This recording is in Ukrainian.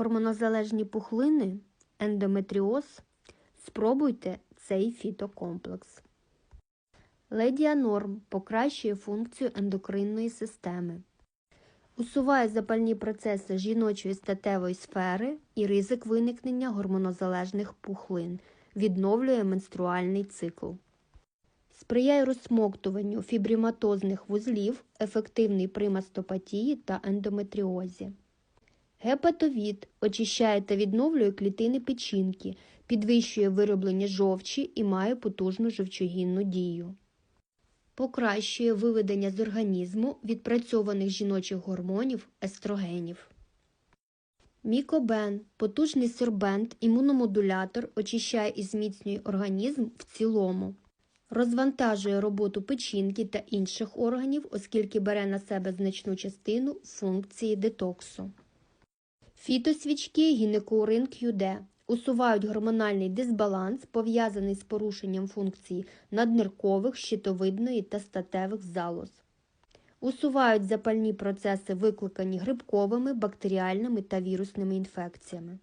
Гормонозалежні пухлини, ендометріоз. Спробуйте цей фітокомплекс. Ледіанорм покращує функцію ендокринної системи. Усуває запальні процеси жіночої статевої сфери і ризик виникнення гормонозалежних пухлин, відновлює менструальний цикл. Сприяє розсмоктуванню фібріматозних вузлів, ефективний при мастопатії та ендометріозі. Гепатовід очищає та відновлює клітини печінки, підвищує вироблення жовчі і має потужну жовчогінну дію. Покращує виведення з організму відпрацьованих жіночих гормонів естрогенів. Мікобен потужний сорбент, імуномодулятор очищає і зміцнює організм в цілому. Розвантажує роботу печінки та інших органів, оскільки бере на себе значну частину функції детоксу. Фітосвічки гінекоурин QD усувають гормональний дисбаланс, пов'язаний з порушенням функцій надниркових, щитовидної та статевих залоз. Усувають запальні процеси, викликані грибковими, бактеріальними та вірусними інфекціями.